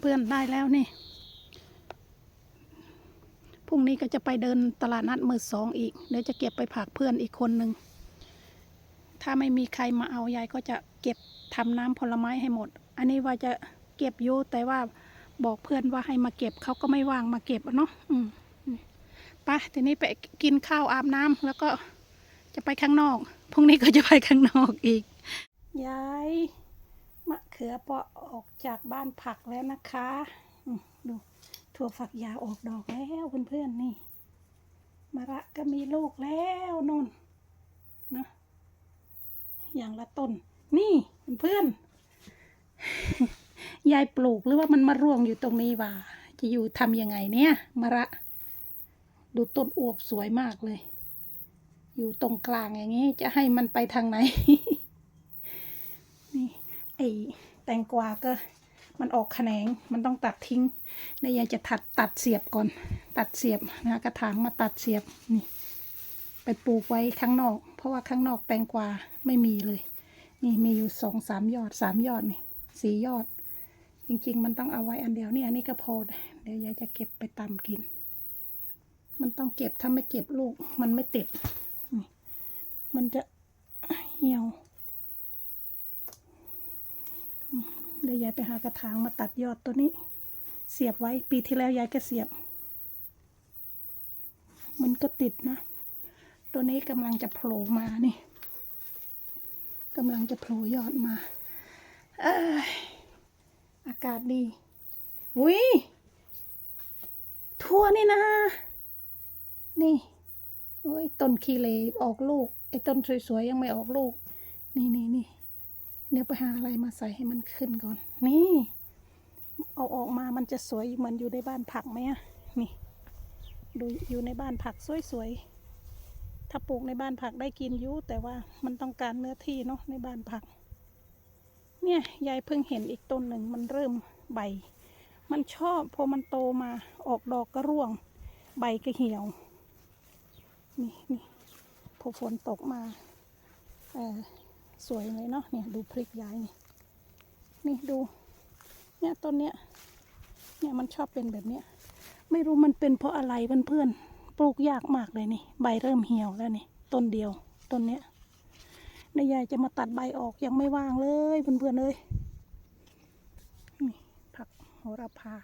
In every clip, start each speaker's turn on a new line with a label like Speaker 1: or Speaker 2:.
Speaker 1: เพื่อนๆได้แล้วนี่พรุ่งนี้ก็จะไปเดินตลาดนัดมือสองอีก เดี๋ยวจะเก็บไปผักเพื่อนอีกคนหนึ่ง ถ้าไม่มีใครมาเอายายก็จะเก็บทำน้ำผลไม้ให้หมด อันนี้ว่าจะเก็บอยู่แต่ว่าบอกเพื่อนว่าให้มาเก็บเขาก็ไม่ว่างมาเก็บเนาะอืมไปทีนี้ไปกินข้าวอาบน้ำแล้วก็จะไปข้างนอก พรุ่งนี้ก็จะไปข้างนอกอีก ยาย มะเขือเปาะออกจากบ้านผักแล้วนะคะดูถั่วฝักยาวออกดอกแล้วเพื่อนๆนี่มะระก็มีลูกแล้วนุ่นนะอย่างละต้น นี่เพื่อนยายปลูกหรือว่ามันมาร่วงอยู่ตรงนี้ว่าจะอยู่ทำยังไงเนี่ยมะระ ดูต้นอวบสวยมากเลย อยู่ตรงกลางอย่างนี้ จะให้มันไปทางไหน ไอแตงกวาก็มันออกแขนงมันต้องตัดทิ้งเดี๋ยวยายจะตัดตัดเสียบก่อน ตัดเสียบนะกระถางมาตัดเสียบนี่ ไปปลูกไว้ข้างนอก เพราะว่าข้างนอกแตงกวาไม่มีเลย นี่มีอยู่สองสามยอดสามยอดนี่สี่ยอด จริง ๆ มันต้องเอาไว้อันเดียวนี่อันนี้ก็พอเดี๋ยวยายจะเก็บไปตำกิน มันต้องเก็บถ้าไม่เก็บลูก มันไม่ติดมันจะเหี่ยวอืม เดี๋ยวยายไปหากระถางมาตัดยอดตัวนี้ เสียบไว้ปีที่แล้วยายก็เสียบ มันก็ติดนะ ตัวนี้กำลังจะโผล่มานี่กำลังจะโผล่ยอดมาเอ้ยอากาศดีอุ้ยทั่วนี่นะ นี่โอ้ยต้นคีเลออกลูกไอ้ต้นสวยๆยังไม่ออกลูก นี่นี่นี่ เดี๋ยวไปหาอะไรมาใส่ให้มันขึ้นก่อน นี่ เอาออกมามันจะสวยเหมือนอยู่ในบ้านผักไหมอะนี่ ดูอยู่ในบ้านผักสวยๆ ถ้าปลูกในบ้านผักได้กินยุแต่ว่ามันต้องการเนื้อที่เนาะในบ้านผัก เนี่ยยายเพิ่งเห็นอีกต้นหนึ่งมันเริ่มใบ มันชอบพอมันโตมาออกดอกก็ร่วง ใบก็เหี่ยว นี่นี่พอฝนตกมา เออ สวยเลยเนาะเนี่ยดูพริกยายนี่นี่ดู เนี่ยต้นเนี้ยเนี่ยมันชอบเป็นแบบเนี้ยไม่รู้มันเป็นเพราะอะไรเพื่อนๆปลูกยากมากเลยนี่ ใบเริ่มเหี่ยวแล้วนี่ต้นเดียวต้นเนี้ยนายยายจะมาตัดใบออกยังไม่ว่างเลยเพื่อนๆเลยนี่ผักโหระพา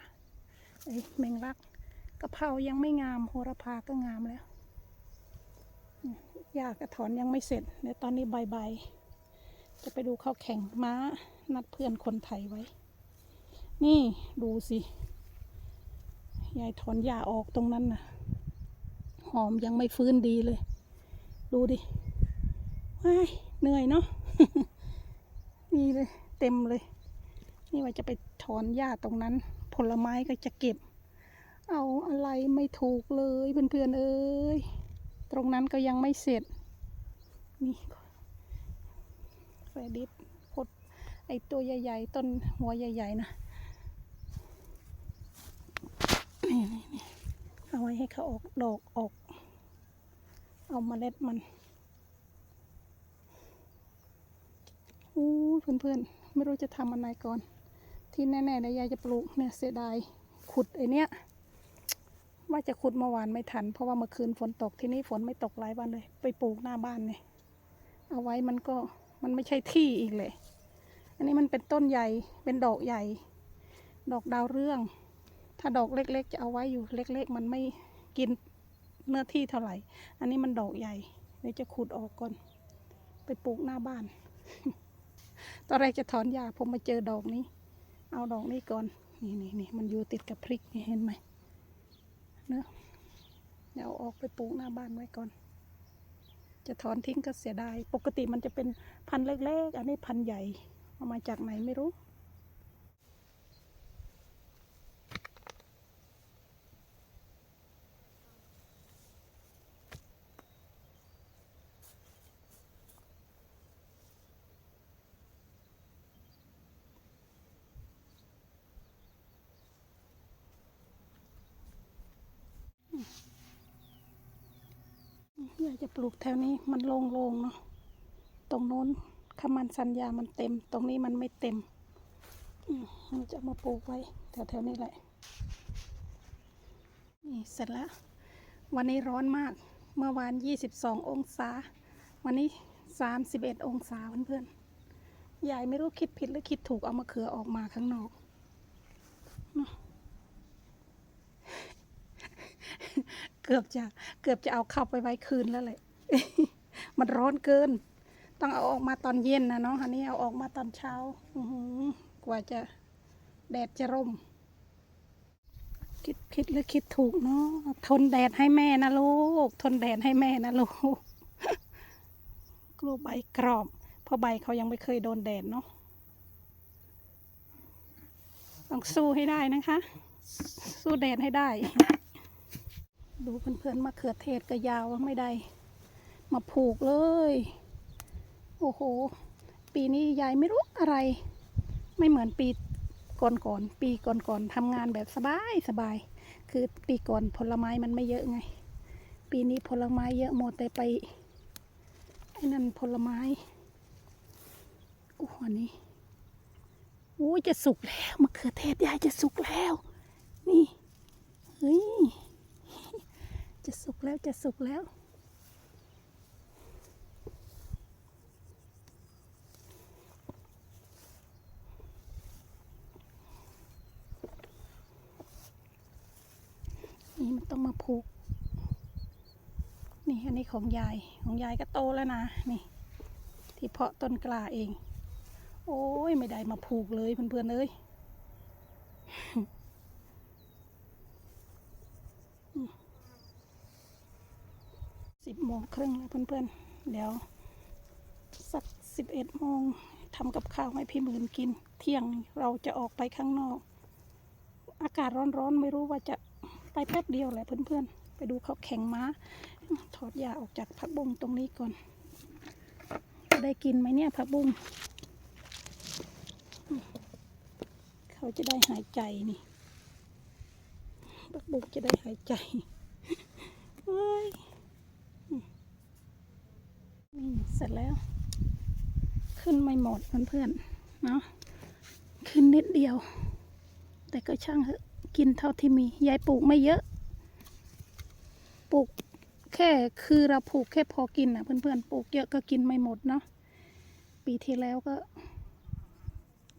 Speaker 1: ไอ้ยแมงลักกะเพรายังไม่งามโหระพาก็งามแล้วอืมหญ้ากระถอนยังไม่เสร็จเดี๋ยวตอนนี้ใบๆ จะไปดูเขาแข่งม้า นัดเพื่อนคนไทยไว้ นี่ดูสิยายถอนหญ้าออกตรงนั้นน่ะหอมยังไม่ฟื้นดีเลย ดูดิว้ายเหนื่อยเนาะนี่เลย เต็มเลย นี่ว่าจะไปถอนหญ้าตรงนั้น ผลไม้ก็จะเก็บ เอาอะไรไม่ถูกเลยเพื่อนๆเอ้ยตรงนั้นก็ยังไม่เสร็จ นี่ แฟดิสพดไอตัวใหญ่ ๆ ต้นหัวใหญ่ ๆ นะนี่นี่นี่เอาไว้ให้เขาออกดอกออก เอาเมล็ดมันอู้เพื่อนเพื่อนๆ ไม่รู้จะทำอะไรก่อน ที่แน่ๆนะยายจะปลูกเนี่ยเสียดายขุดไอเนี้ยว่าจะขุดเมื่อวานไม่ทัน เพราะว่าเมื่อคืนฝนตกที่นี่ฝนไม่ตกหลายวันเลย ไปปลูกหน้าบ้านเนี่ยเอาไว้มันก็ มันไม่ใช่ที่อีกเลย อันนี้มันเป็นต้นใหญ่ เป็นดอกใหญ่ ดอกดาวเรื่อง ถ้าดอกเล็กๆ จะเอาไว้อยู่เล็ก ๆ มันไม่กินเนื้อที่เท่าไหร่ อันนี้มันดอกใหญ่ เดี๋ยวจะขุดออกก่อน ไปปลูกหน้าบ้าน ตอนแรกจะถอนหญ้าผมมาเจอดอกนี้ เอาดอกนี้ก่อน นี่นี่นี่มันอยู่ติดกับพริกนี่เห็นไหมเนอะเดี๋ยวเอาออกไปปลูกหน้าบ้านไว้ก่อน จะถอนทิ้งก็เสียดาย ปกติมันจะเป็นพันเล็กๆ อันนี้พันใหญ่ เอามาจากไหนไม่รู้ อยากจะปลูกแถวนี้มันโล่งๆเนาะตรงโน้นขมันสัญญามันเต็ม ตรงนี้มันไม่เต็มมเราจะมาปลูกไว้แถวๆนี้แหละนี่เสร็จแล้ว วันนี้ร้อนมากเมื่อวาน 22 องศา วันนี้ 31 องศาเพื่อนๆยายไม่รู้คิดผิดหรือคิดถูกเอามะเขือออกมาข้างนอก เกือบจะเกือบจะเอาเข้าไปไว้คืนแล้วแหละมันร้อนเกิน ต้องเอาออกมาตอนเย็นนะเนาะอันนี้เอาออกมาตอนเช้าอืกว่าจะแดดจะร่ม คิดคิดหรือคิดถูกเนาะทนแดดให้แม่นะลูก ทนแดดให้แม่นะลูกกลัวใบกรอบเพราะใบเขายังไม่เคยโดนแดดเนาะต้องสู้ให้ได้นะคะ สู้แดดให้ได้ ดูเพื่อนๆมะเขือเทศก็ยาวไม่ได้ มาผูกเลย โอ้โห ปีนี้ยายไม่รู้อะไร ไม่เหมือนปีก่อนๆปีก่อนๆทำงานแบบสบายสบาย คือปีก่อนผลไม้มันไม่เยอะไง ปีนี้ผลไม้เยอะหมดแต่ไปไอ้นั่นผลไม้โอ้หอันนี้โอ้จะสุกแล้วมะเขือเทศยายจะสุกแล้ว นี่เฮ้ย แล้วจะสุกแล้ว นี่มันต้องมาผูก นี่อันนี้ของยาย ของยายก็โตแล้วนะ นี่ ที่เพาะต้นกล้าเอง โอ้ย ไม่ได้มาผูกเลยเพื่อนๆเอ้ย สิบโมงครึ่งแล้วเพื่อนๆเดี๋ยวสักสิบเอ็ดโมงทำกับข้าวให้พี่หมื่นกิน เที่ยงเราจะออกไปข้างนอก อากาศร้อนๆไม่รู้ว่าจะไปแป๊บเดียวแหละเพื่อนๆ ไปดูเขาแข่งม้า ถอดยาออกจากผักบุ้งตรงนี้ก่อนได้กินไหมเนี่ยผักบุ้งเขาจะได้หายใจนี่ผักบุ้งจะได้หายใจเฮ้ย นี่เสร็จแล้ว ขึ้นไม่หมดเพื่อนๆเนาะขึ้นนิดเดียว แต่ก็ช่างเถอะกินเท่าที่มียายปลูกไม่เยอะ ปลูกแค่คือเราปลูกแค่พอกินอะเพื่อนๆปลูกเยอะก็กินไม่หมดเนาะปีที่แล้วก็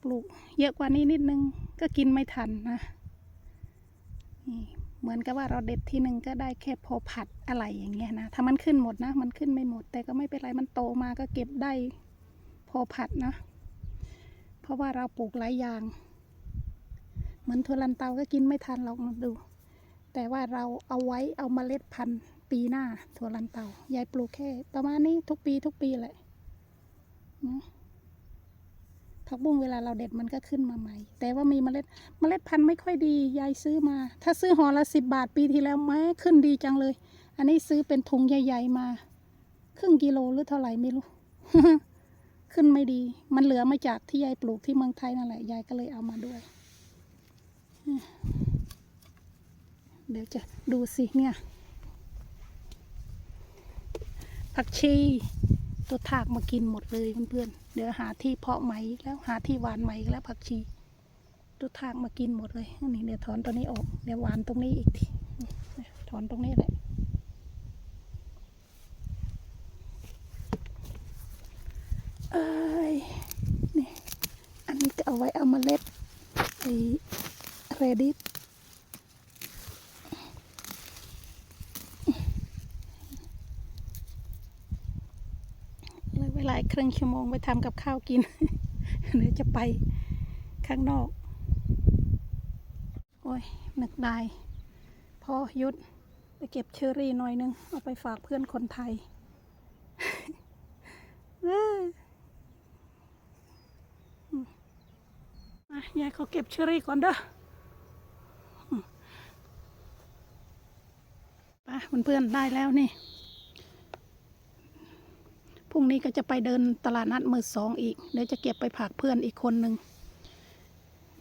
Speaker 1: ปลูกเยอะกว่านี้นิดนึงก็กินไม่ทันนะนี่ เหมือนกับว่าเราเด็ดทีหนึ่งก็ได้แค่พอผัดอะไรอย่างเงี้ยนะถ้ามันขึ้นหมดนะ มันขึ้นไม่หมด แต่ก็ไม่เป็นไรมันโตมาก็เก็บได้พอผัดนะ เพราะว่าเราปลูกหลายอย่าง เหมือนถั่วลันเตาก็กินไม่ทันหรอกดู แต่ว่าเราเอาไว้เอาเมล็ดพันธุ์ปีหน้าถั่วลันเตายายปลูกแค่ ประมาณนี้ทุกปีทุกปีแหละนะ ผักบุ้งเวลาเราเด็ดมันก็ขึ้นมาใหม่ แต่ว่ามีเมล็ดเมล็ดพันธุ์ไม่ค่อยดียายซื้อมา ถ้าซื้อห่อละสิบบาทปีที่แล้วแม้ขึ้นดีจังเลย อันนี้ซื้อเป็นถุงใหญ่ ๆ มา ครึ่งกิโลหรือเท่าไหร่ไม่รู้ ขึ้นไม่ดี มันเหลือมาจากที่ยายปลูกที่เมืองไทยนั่นแหละยายก็เลยเอามาด้วย เดี๋ยวจะดูสิเนี่ยผักชี ตัวถากมากินหมดเลยเพื่อนๆ เดี๋ยวหาที่เพาะใหม่แล้วหาที่หวานใหม่อีกแล้วผักชี ตัวถากมากินหมดเลยนนี้เดี๋ยวถอนตัวนี้ออก เดี๋ยวหวานตรงนี้อีกทีถอนตรงนี้แหละเอ้ยนี่อันนี้จะเอาไว้เอามาเล็ดไอ้เรดิสเลยเวลาอีกครึ่งชั่วโมงไปทำกับข้าวกินเดี๋ยวจะไปข้างนอก โอ้ยหนึกได้ พอหยุดไปเก็บเชอรี่หน่อยนึง เอาไปฝากเพื่อนคนไทยเอ้ยมายายเขาเก็บเชอรี่ก่อนเด้ออืมไปเพื่อนๆได้แล้วนี่ พรุ่งนี้ก็จะไปเดินตลาดนัดมือสองอีก เดี๋ยวจะเก็บไปฝากเพื่อนอีกคนหนึ่ง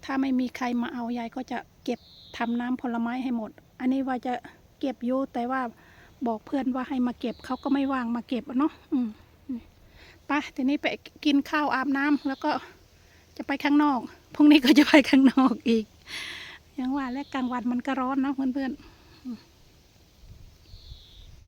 Speaker 1: ถ้าไม่มีใครมาเอายายก็จะเก็บทำน้ำผลไม้ให้หมด อันนี้ว่าจะเก็บอยู่แต่ว่าบอกเพื่อนว่าให้มาเก็บเขาก็ไม่ว่างมาเก็บเนาะอืมไปทีนี้ไปกินข้าวอาบน้ำแล้วก็จะไปข้างนอก พรุ่งนี้ก็จะไปข้างนอกอีกย่างว่าและกลางวันมันก็ร้อนนะเพื่อนๆ